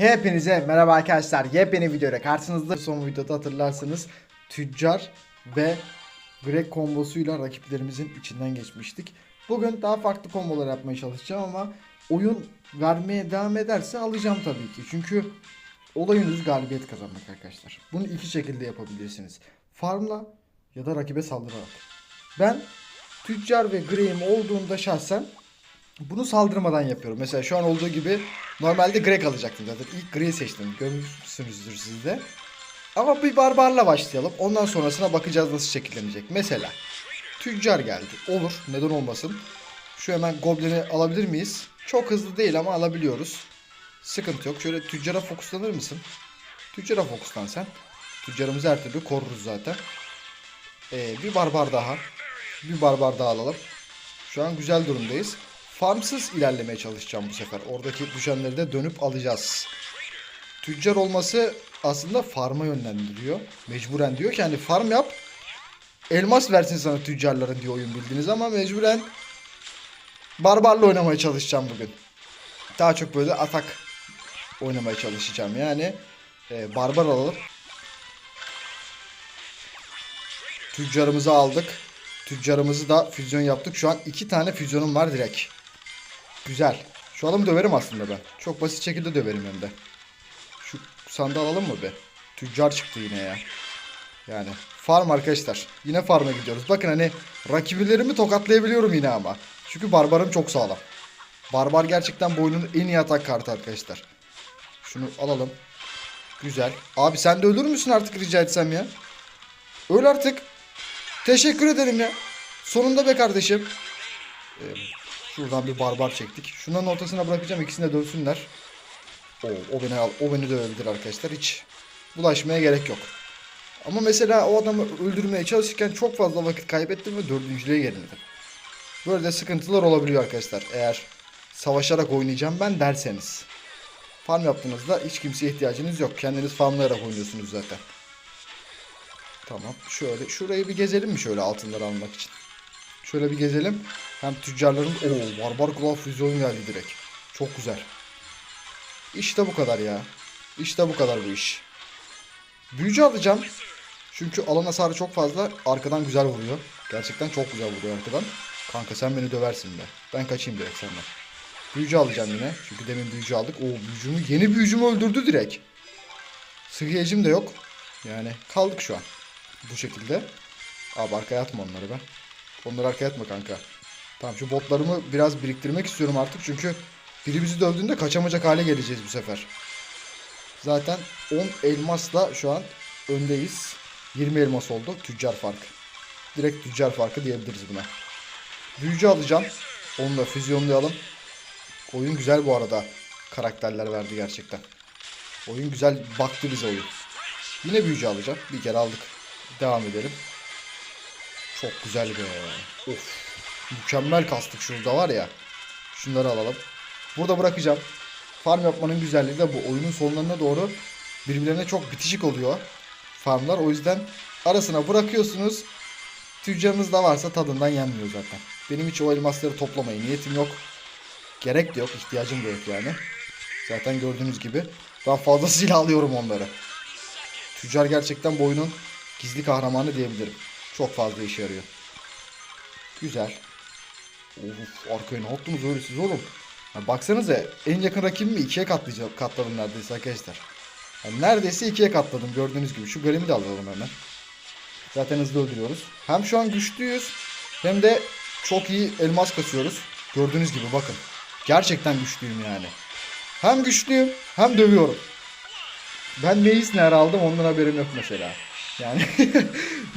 Hepinize merhaba arkadaşlar. Yepyeni videoyla karşınızda. Son videoda hatırlarsanız tüccar ve Greg kombosuyla rakiplerimizin içinden geçmiştik. Bugün daha farklı kombolar yapmaya çalışacağım ama oyun vermeye devam ederse alacağım tabii ki. Çünkü olayınız galibiyet kazanmak arkadaşlar. Bunu iki şekilde yapabilirsiniz. Farmla ya da rakibe saldırarak. Ben tüccar ve Greg'im olduğunda şahsen bunu saldırmadan yapıyorum. Mesela şu an olduğu gibi normalde Greg alacaktım zaten. İlk Greg'i seçtim. Görmüşsünüzdür siz de. Ama bir barbarla başlayalım. Ondan sonrasına bakacağız nasıl şekillenecek. Mesela tüccar geldi. Olur. Neden olmasın. Şu hemen Goblin'i alabilir miyiz? Çok hızlı değil ama alabiliyoruz. Sıkıntı yok. Şöyle tüccara fokuslanır mısın? Tüccara fokuslan sen. Tüccarımızı her türlü koruruz zaten. Ee, bir barbar daha. Bir barbar daha alalım. Şu an güzel durumdayız. Farmsız ilerlemeye çalışacağım bu sefer. Oradaki düşenleri de dönüp alacağız. Tüccar olması aslında farma yönlendiriyor. Mecburen diyor ki hani farm yap. Elmas versin sana tüccarların diyor oyun bildiğiniz ama mecburen barbarla oynamaya çalışacağım bugün. Daha çok böyle atak oynamaya çalışacağım. Yani e, barbar alalım. Tüccarımızı aldık. Tüccarımızı da füzyon yaptık. Şu an iki tane füzyonum var direkt. Güzel. Şu adamı döverim aslında ben. Çok basit şekilde döverim hem de. Şu sandığı alalım mı be? Tüccar çıktı yine ya. Yani farm arkadaşlar. Yine farm'a gidiyoruz. Bakın hani rakiplerimi tokatlayabiliyorum yine ama. Çünkü barbarım çok sağlam. Barbar gerçekten bu oyunun en iyi atak kartı arkadaşlar. Şunu alalım. Güzel. Abi sen de ölür müsün artık rica etsem ya? Öl artık. Teşekkür ederim ya. Sonunda be kardeşim. Ee, şuradan bir barbar çektik. Şunların ortasına bırakacağım ikisini de dövsünler. O, o beni al, o beni dövebilir arkadaşlar. Hiç bulaşmaya gerek yok. Ama mesela o adamı öldürmeye çalışırken çok fazla vakit kaybettim ve dördüncülüğe gerildim. Böyle de sıkıntılar olabiliyor arkadaşlar. Eğer savaşarak oynayacağım ben derseniz. Farm yaptığınızda hiç kimseye ihtiyacınız yok. Kendiniz farmlayarak oynuyorsunuz zaten. Tamam. Şöyle şurayı bir gezelim mi şöyle altınları almak için? Şöyle bir gezelim. Hem tüccarların o barbar kulağı füzyon geldi direkt. Çok güzel. İşte bu kadar ya. İşte bu kadar bu iş. Büyücü alacağım. Çünkü alan hasarı çok fazla. Arkadan güzel vuruyor. Gerçekten çok güzel vuruyor arkadan. Kanka sen beni döversin be. Ben kaçayım direkt senden. Büyücü alacağım yine. Çünkü demin büyücü aldık. O büyücümü yeni büyücümü öldürdü direkt. Sıhhiyecim de yok. Yani kaldık şu an. Bu şekilde. Abi arkaya atma onları be. Onları arkaya atma kanka. Tamam şu botlarımı biraz biriktirmek istiyorum artık. Çünkü biri bizi dövdüğünde kaçamayacak hale geleceğiz bu sefer. Zaten 10 elmasla şu an öndeyiz. 20 elmas oldu. Tüccar farkı. Direkt tüccar farkı diyebiliriz buna. Büyücü alacağım. Onu da füzyonlayalım. Oyun güzel bu arada. Karakterler verdi gerçekten. Oyun güzel baktı bize oyun. Yine büyücü alacağım. Bir kere aldık. Devam edelim. Çok güzel be. Of. Mükemmel kastık şurada var ya. Şunları alalım. Burada bırakacağım. Farm yapmanın güzelliği de bu. Oyunun sonlarına doğru birbirlerine çok bitişik oluyor farmlar. O yüzden arasına bırakıyorsunuz. Tüccarınız da varsa tadından yenmiyor zaten. Benim hiç o elmasları toplamaya niyetim yok. Gerek de yok. ihtiyacım da yok yani. Zaten gördüğünüz gibi ben fazlasıyla alıyorum onları. Tüccar gerçekten bu oyunun gizli kahramanı diyebilirim. Çok fazla işe yarıyor. Güzel. Of arkaya ne yaptınız öyle siz oğlum? Ya baksanıza en yakın rakibimi ikiye katlayacağım, katladım neredeyse arkadaşlar. Yani neredeyse ikiye katladım gördüğünüz gibi. Şu golemi de alalım hemen. Zaten hızlı öldürüyoruz. Hem şu an güçlüyüz hem de çok iyi elmas kasıyoruz. Gördüğünüz gibi bakın. Gerçekten güçlüyüm yani. Hem güçlüyüm hem dövüyorum. Ben Meisner aldım ondan haberim yok mesela. Yani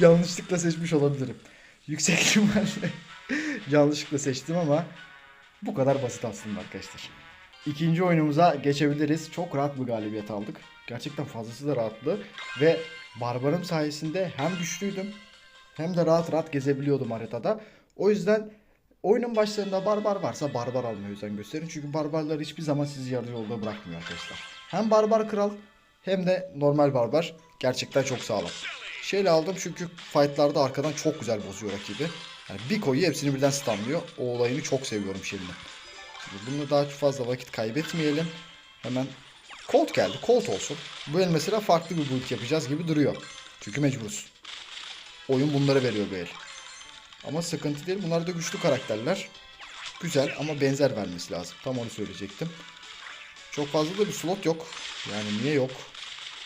yanlışlıkla seçmiş olabilirim. Yüksek ihtimalle yanlışlıkla seçtim ama bu kadar basit aslında arkadaşlar. İkinci oyunumuza geçebiliriz. Çok rahat bir galibiyet aldık. Gerçekten fazlası da rahatlı. Ve Barbarım sayesinde hem güçlüydüm hem de rahat rahat gezebiliyordum haritada. O yüzden oyunun başlarında barbar varsa barbar almaya özen gösterin. Çünkü barbarlar hiçbir zaman sizi yarı yolda bırakmıyor arkadaşlar. Hem barbar kral hem de normal barbar gerçekten çok sağlam. Şeyle aldım çünkü fightlarda arkadan çok güzel bozuyor rakibi. Yani bir koyu hepsini birden stunlıyor. O olayını çok seviyorum Shelly'nin. Şimdi bununla daha fazla vakit kaybetmeyelim. Hemen Colt geldi. Colt olsun. Bu el mesela farklı bir build yapacağız gibi duruyor. Çünkü mecburuz. Oyun bunları veriyor bu el. Ama sıkıntı değil. Bunlar da güçlü karakterler. Güzel ama benzer vermesi lazım. Tam onu söyleyecektim. Çok fazla da bir slot yok. Yani niye yok?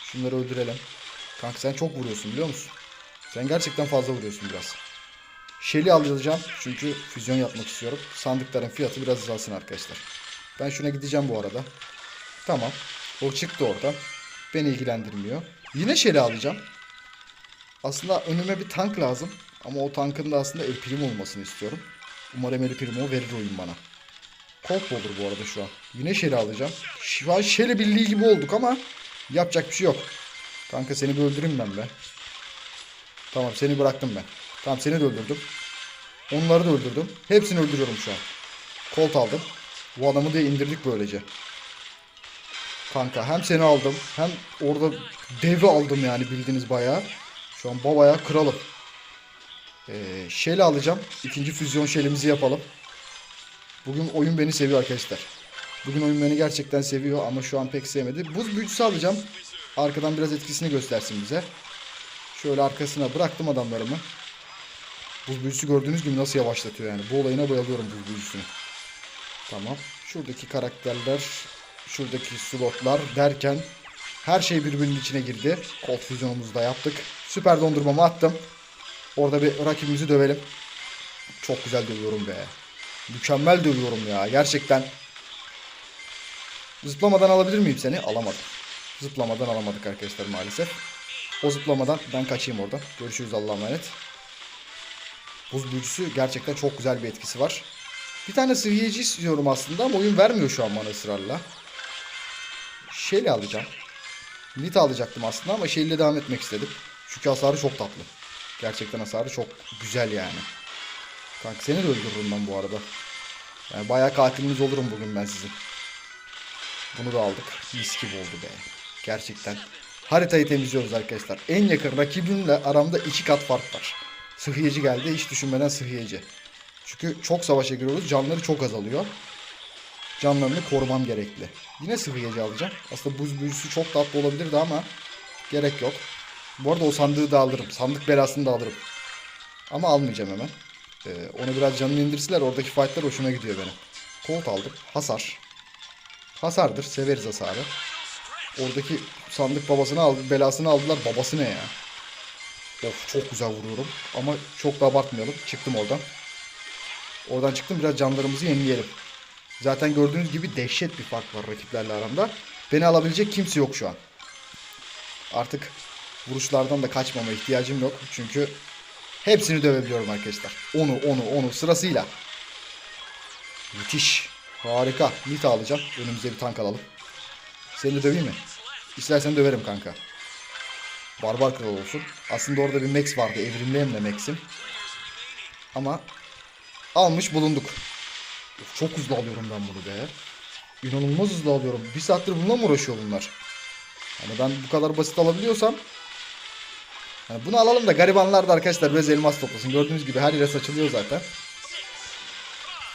Şunları öldürelim. Kanka sen çok vuruyorsun biliyor musun? Sen gerçekten fazla vuruyorsun biraz. Shelly alacağım çünkü füzyon yapmak istiyorum. Sandıkların fiyatı biraz azalsın arkadaşlar. Ben şuna gideceğim bu arada. Tamam. O çıktı oradan. Beni ilgilendirmiyor. Yine Shelly alacağım. Aslında önüme bir tank lazım. Ama o tankın da aslında El Primo olmasını istiyorum. Umarım El Primo verir oyun bana. Colt olur bu arada şu an. Yine Shelly alacağım. Şu an Shelly birliği gibi olduk ama yapacak bir şey yok. Kanka seni bir öldüreyim ben be. Tamam seni bıraktım ben. Tamam seni de öldürdüm. Onları da öldürdüm. Hepsini öldürüyorum şu an. Colt aldım. Bu adamı da indirdik böylece. Kanka hem seni aldım hem orada devi aldım yani bildiğiniz bayağı. Şu an babaya kralım. Ee, Shell'i alacağım. İkinci füzyon Shell'imizi yapalım. Bugün oyun beni seviyor arkadaşlar. Bugün oyun beni gerçekten seviyor ama şu an pek sevmedi. Buz büyücüsü alacağım. Arkadan biraz etkisini göstersin bize. Şöyle arkasına bıraktım adamlarımı. Buz büyücüsü gördüğünüz gibi nasıl yavaşlatıyor yani. Bu olayına bayılıyorum buz büyücüsünü. Tamam. Şuradaki karakterler, şuradaki slotlar derken her şey birbirinin içine girdi. Colt füzyonumuzu da yaptık. Süper dondurmamı attım. Orada bir rakibimizi dövelim. Çok güzel dövüyorum be. Mükemmel dövüyorum ya. Gerçekten. Zıplamadan alabilir miyim seni? Alamadım. Zıplamadan alamadık arkadaşlar maalesef. O zıplamadan ben kaçayım oradan. Görüşürüz Allah'a emanet. Buz büyücüsü gerçekten çok güzel bir etkisi var. Bir tane sıhhiyeci istiyorum aslında ama oyun vermiyor şu an bana ısrarla. Shelly alacağım. Nita alacaktım aslında ama Shelly ile devam etmek istedim. Çünkü hasarı çok tatlı. Gerçekten hasarı çok güzel yani. Kanka seni de öldürürüm ben bu arada. Yani bayağı katiliniz olurum bugün ben sizin. Bunu da aldık. Mis gibi oldu be. Gerçekten. Haritayı temizliyoruz arkadaşlar. En yakın rakibimle aramda iki kat fark var. Sıhhiyeci geldi. Hiç düşünmeden sıhhiyeci. Çünkü çok savaşa giriyoruz. Canları çok azalıyor. Canlarını korumam gerekli. Yine sıhhiyeci alacağım. Aslında buz büyüsü çok tatlı olabilirdi ama gerek yok. Bu arada o sandığı da alırım. Sandık belasını da alırım. Ama almayacağım hemen. Ee, onu biraz canını indirsiler. Oradaki fightlar hoşuma gidiyor benim. Colt aldık. Hasar. Hasardır. Severiz hasarı. Oradaki sandık babasını aldı, belasını aldılar. Babası ne ya? Of çok güzel vuruyorum. Ama çok da abartmayalım. Çıktım oradan. Oradan çıktım. Biraz canlarımızı yenileyelim. Zaten gördüğünüz gibi dehşet bir fark var rakiplerle aramda. Beni alabilecek kimse yok şu an. Artık vuruşlardan da kaçmama ihtiyacım yok. Çünkü hepsini dövebiliyorum arkadaşlar. Onu, onu, onu sırasıyla. Müthiş. Harika. Nita alacağım. Önümüze bir tank alalım. Seni döveyim mi? İstersen döverim kanka. Barbar kral olsun. Aslında orada bir Max vardı. Evrimli hem de Max'im. Ama almış bulunduk. Çok hızlı alıyorum ben bunu be. İnanılmaz hızlı alıyorum. Bir saattir bununla mı uğraşıyor bunlar? Hani ben bu kadar basit alabiliyorsam hani bunu alalım da garibanlar da arkadaşlar biraz elmas toplasın. Gördüğünüz gibi her yere saçılıyor zaten.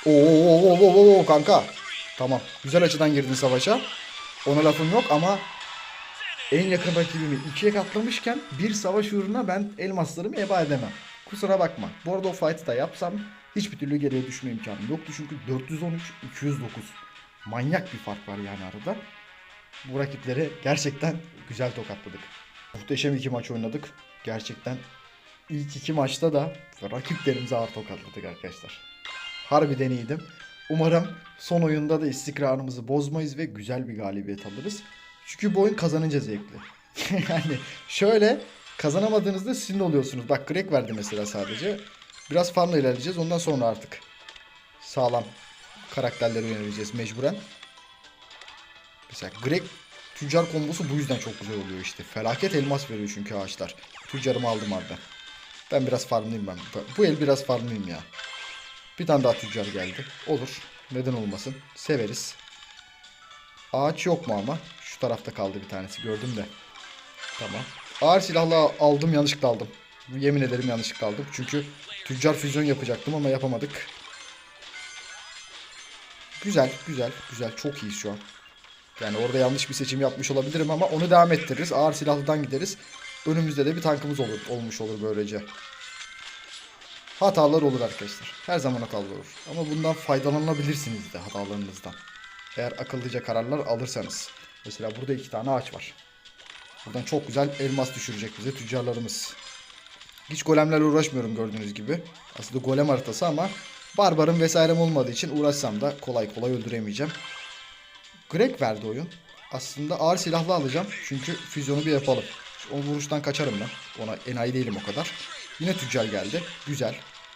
Oo, oo, oo, oo, oo, kanka. Tamam. Güzel açıdan girdin savaşa. Ona lafım yok ama en yakın rakibimi ikiye katlamışken bir savaş uğruna ben elmaslarımı eba edemem. Kusura bakma. Bu arada o fight'ı da yapsam hiçbir türlü geriye düşme imkanım yoktu. Çünkü 413, 209. Manyak bir fark var yani arada. Bu rakipleri gerçekten güzel tokatladık. Muhteşem iki maç oynadık. Gerçekten ilk iki maçta da rakiplerimizi ağır tokatladık arkadaşlar. Harbiden iyiydim. Umarım son oyunda da istikrarımızı bozmayız ve güzel bir galibiyet alırız. Çünkü bu oyun kazanınca zevkli. yani şöyle kazanamadığınızda sinir oluyorsunuz. Bak Greg verdi mesela sadece. Biraz farmla ilerleyeceğiz. Ondan sonra artık sağlam karakterlere yöneleceğiz mecburen. Mesela Greg tüccar kombosu bu yüzden çok güzel oluyor işte. Felaket elmas veriyor çünkü ağaçlar. Tüccarımı aldım harbiden. Ben biraz farmlıyım ben. Bu el biraz farmlıyım ya. Bir tane daha tüccar geldi. Olur. Neden olmasın. Severiz. Ağaç yok mu ama? Şu tarafta kaldı bir tanesi. Gördüm de. Tamam. Ağır silahla aldım. Yanlışlıkla aldım. Yemin ederim yanlışlıkla aldım. Çünkü tüccar füzyon yapacaktım ama yapamadık. Güzel, güzel, güzel. Çok iyiyiz şu an. Yani orada yanlış bir seçim yapmış olabilirim ama onu devam ettiririz. Ağır silahlıdan gideriz. Önümüzde de bir tankımız olur, olmuş olur böylece. Hatalar olur arkadaşlar. Her zaman hatalar olur. Ama bundan faydalanabilirsiniz de hatalarınızdan. Eğer akıllıca kararlar alırsanız. Mesela burada iki tane ağaç var. Buradan çok güzel elmas düşürecek bize tüccarlarımız. Hiç golemlerle uğraşmıyorum gördüğünüz gibi. Aslında golem haritası ama barbarım vesairem olmadığı için uğraşsam da kolay kolay öldüremeyeceğim. Greg verdi oyun. Aslında ağır silahlı alacağım. Çünkü füzyonu bir yapalım. O vuruştan kaçarım ben. Ona enayi değilim o kadar. Yine tüccar geldi. Güzel.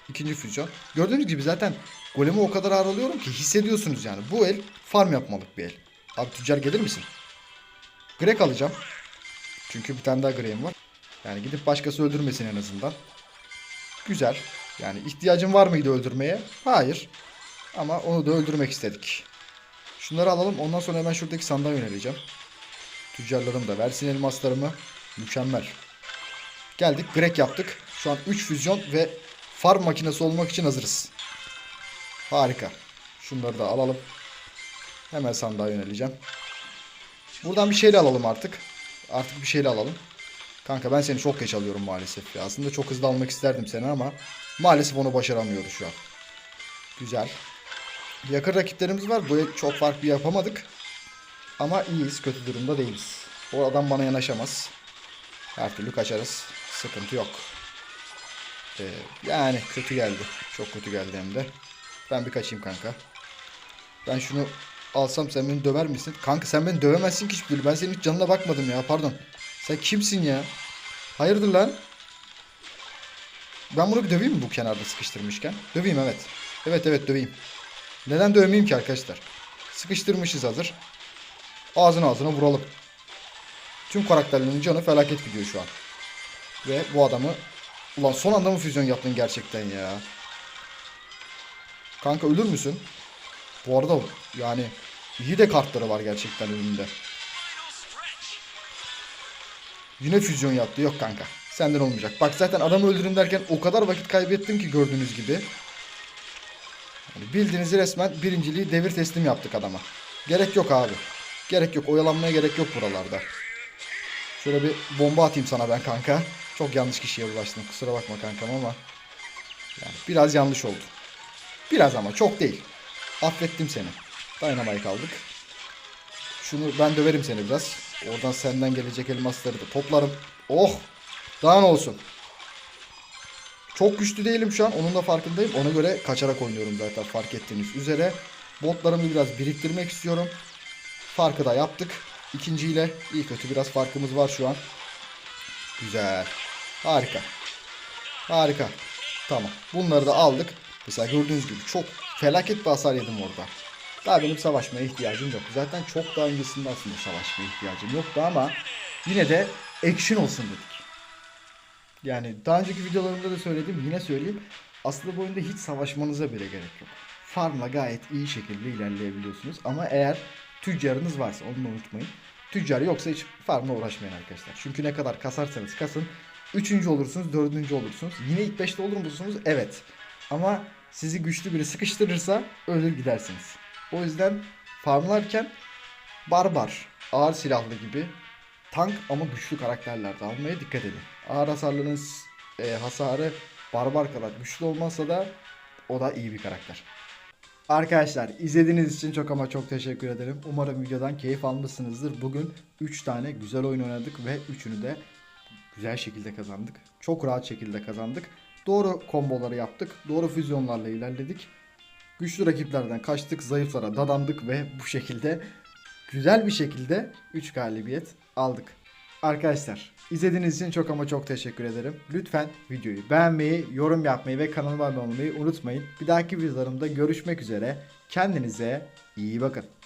İkinci füzyon. Gördüğünüz gibi zaten golemi o kadar ağır alıyorum ki hissediyorsunuz yani. Bu el farm yapmalık bir el. Abi tüccar gelir misin? Greg alacağım. Çünkü bir tane daha Greg'im var. Yani gidip başkası öldürmesin en azından. Güzel. Yani ihtiyacın var mıydı öldürmeye? Hayır. Ama onu da öldürmek istedik. Şunları alalım. Ondan sonra hemen şuradaki sandığa yöneleceğim. Tüccarlarım da versin elmaslarımı. Mükemmel. Geldik. Grek yaptık. Şu an 3 füzyon ve farm makinesi olmak için hazırız. Harika. Şunları da alalım. Hemen sandığa yöneleceğim. Buradan bir şeyle alalım artık. Artık bir şeyle alalım. Kanka ben seni çok geç alıyorum maalesef ya. Aslında çok hızlı almak isterdim seni ama maalesef onu başaramıyoruz şu an. Güzel. Yakın rakiplerimiz var. Bu el çok farklı yapamadık. Ama iyiyiz. Kötü durumda değiliz. O adam bana yanaşamaz. Her türlü kaçarız. Sıkıntı yok. Ee, yani kötü geldi. Çok kötü geldi hem de. Ben bir kaçayım kanka. Ben şunu alsam sen beni döver misin? Kanka sen beni dövemezsin ki hiçbir. Ben senin hiç canına bakmadım ya pardon. Sen kimsin ya? Hayırdır lan? Ben bunu bir döveyim mi bu kenarda sıkıştırmışken? Döveyim evet. Evet evet döveyim. Neden dövmeyeyim ki arkadaşlar? Sıkıştırmışız hazır. Ağzına ağzına vuralım. Tüm karakterlerin canı felaket gidiyor şu an. Ve bu adamı... Ulan son anda mı füzyon yaptın gerçekten ya? Kanka ölür müsün? Bu arada yani iyi de kartları var gerçekten önünde. Yine füzyon yaptı. Yok kanka. Senden olmayacak. Bak zaten adamı öldürün derken o kadar vakit kaybettim ki gördüğünüz gibi. Yani bildiğiniz resmen birinciliği devir teslim yaptık adama. Gerek yok abi. Gerek yok. Oyalanmaya gerek yok buralarda. Şöyle bir bomba atayım sana ben kanka. Çok yanlış kişiye ulaştım. Kusura bakma kankam ama. Yani biraz yanlış oldu. Biraz ama çok değil. Affettim seni. Dynamite aldık. Şunu ben döverim seni biraz. Oradan senden gelecek elmasları da toplarım. Oh! Daha ne olsun. Çok güçlü değilim şu an. Onun da farkındayım. Ona göre kaçarak oynuyorum zaten fark ettiğiniz üzere. Botlarımı biraz biriktirmek istiyorum. Farkı da yaptık. İkinciyle iyi kötü biraz farkımız var şu an. Güzel. Harika. Harika. Tamam. Bunları da aldık. Mesela gördüğünüz gibi çok felaket bir hasar yedim orada. Daha benim savaşmaya ihtiyacım yok. Zaten çok daha öncesinde aslında savaşmaya ihtiyacım yoktu ama yine de action olsun dedik. Yani daha önceki videolarımda da söyledim yine söyleyeyim. Aslında bu oyunda hiç savaşmanıza bile gerek yok. Farmla gayet iyi şekilde ilerleyebiliyorsunuz. Ama eğer tüccarınız varsa onu unutmayın. Tüccar yoksa hiç farmla uğraşmayın arkadaşlar. Çünkü ne kadar kasarsanız kasın. Üçüncü olursunuz, dördüncü olursunuz. Yine ilk beşte olur musunuz? Evet. Ama sizi güçlü biri sıkıştırırsa ölür gidersiniz. O yüzden farmlarken barbar, ağır silahlı gibi tank ama güçlü karakterlerde almaya dikkat edin. Ağır hasarlının e, hasarı barbar kadar güçlü olmasa da o da iyi bir karakter. Arkadaşlar izlediğiniz için çok ama çok teşekkür ederim. Umarım videodan keyif almışsınızdır. Bugün 3 tane güzel oyun oynadık ve 3'ünü de güzel şekilde kazandık. Çok rahat şekilde kazandık. Doğru komboları yaptık. Doğru füzyonlarla ilerledik. Güçlü rakiplerden kaçtık, zayıflara dadandık ve bu şekilde güzel bir şekilde 3 galibiyet aldık. Arkadaşlar izlediğiniz için çok ama çok teşekkür ederim. Lütfen videoyu beğenmeyi, yorum yapmayı ve kanalıma abone olmayı unutmayın. Bir dahaki videolarımda görüşmek üzere. Kendinize iyi bakın.